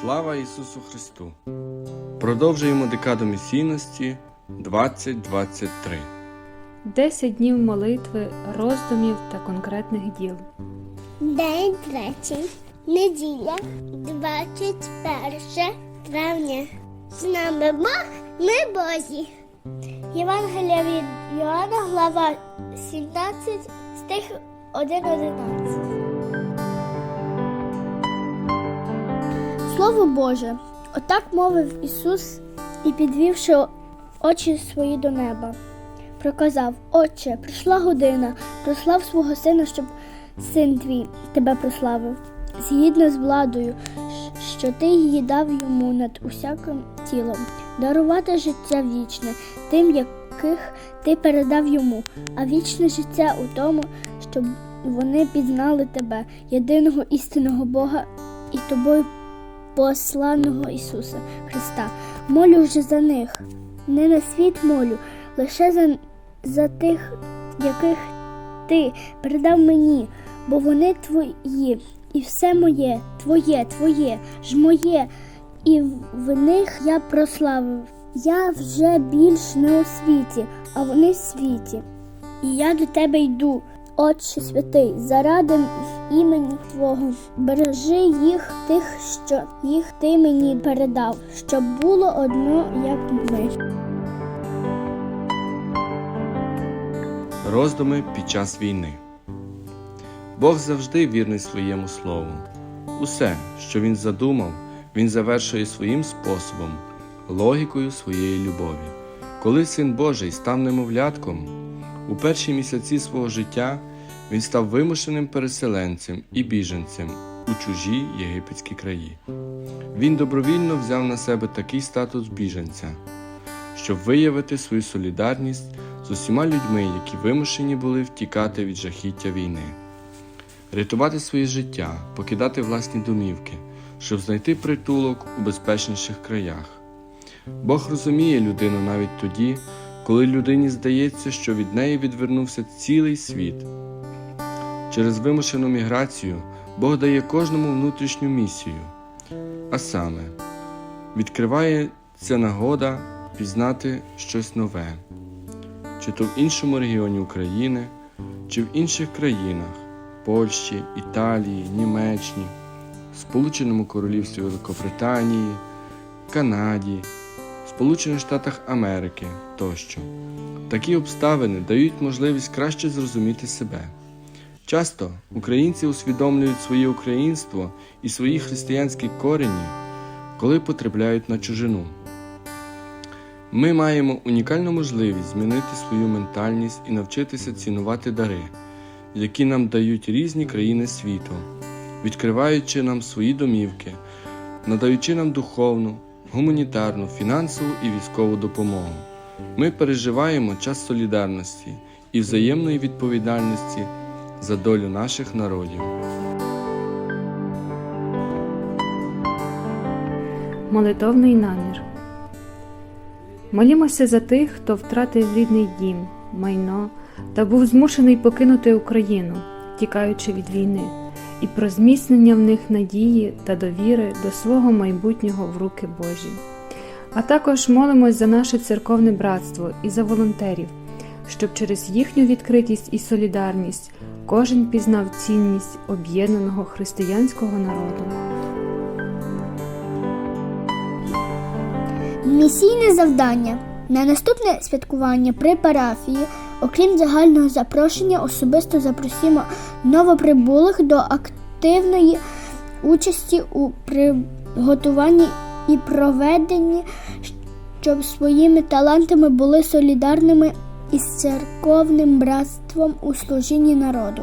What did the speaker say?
Слава Ісусу Христу! Продовжуємо декаду місійності 2023. 10 днів молитви, роздумів та конкретних діл. День третій, неділя, 21 травня. З нами Бог, ми Бозі. Євангелія від Йоанна, глава 17, стих 1-11. Слово Боже, отак мовив Ісус і, підвівши очі свої до неба, проказав: Отче, прийшла година, прослав свого сина, щоб син твій тебе прославив, згідно з владою, що ти її дав йому над усяким тілом, дарувати життя вічне, тим, яких ти передав йому, а вічне життя у тому, щоб вони пізнали тебе, єдиного істинного Бога і тобою посланого Ісуса Христа. Молю вже за них, не на світ молю, лише за, за тих, яких ти передав мені, бо вони твої, і все моє, твоє, твоє, ж моє, і в них я прославив. Я вже більш не у світі, а вони в світі. І я до тебе йду, Отче святий, заради імені Твого. Бережи їх тих, що їх ти мені передав, щоб було одно, як ми. Роздуми під час війни. Бог завжди вірний своєму слову. Усе, що він задумав, він завершує своїм способом, логікою своєї любові. Коли син Божий став немовлятком, у перші місяці свого життя він став вимушеним переселенцем і біженцем у чужі єгипетські краї. Він добровільно взяв на себе такий статус біженця, щоб виявити свою солідарність з усіма людьми, які вимушені були втікати від жахіття війни, рятувати своє життя, покидати власні домівки, щоб знайти притулок у безпечніших краях. Бог розуміє людину навіть тоді, коли людині здається, що від неї відвернувся цілий світ. Через вимушену міграцію Бог дає кожному внутрішню місію, а саме відкривається нагода пізнати щось нове, чи то в іншому регіоні України, чи в інших країнах Польщі, Італії, Німеччині, Сполученому Королівстві Великобританії, Канаді, Сполучених Штатах Америки тощо. Такі обставини дають можливість краще зрозуміти себе. Часто українці усвідомлюють своє українство і свої християнські корені, коли потрапляють на чужину. Ми маємо унікальну можливість змінити свою ментальність і навчитися цінувати дари, які нам дають різні країни світу, відкриваючи нам свої домівки, надаючи нам духовну, гуманітарну, фінансову і військову допомогу. Ми переживаємо час солідарності і взаємної відповідальності за долю наших народів. Молитовний намір. Молімося за тих, хто втратив рідний дім, майно та був змушений покинути Україну, тікаючи від війни, і про зміцнення в них надії та довіри до свого майбутнього в руки Божі. А також молимось за наше церковне братство і за волонтерів, щоб через їхню відкритість і солідарність кожен пізнав цінність об'єднаного християнського народу. Місійне завдання на наступне святкування при парафії, окрім загального запрошення, особисто запросимо новоприбулих до активної участі у приготуванні і проведенні, щоб своїми талантами були солідарними із церковним братством у служінні народу.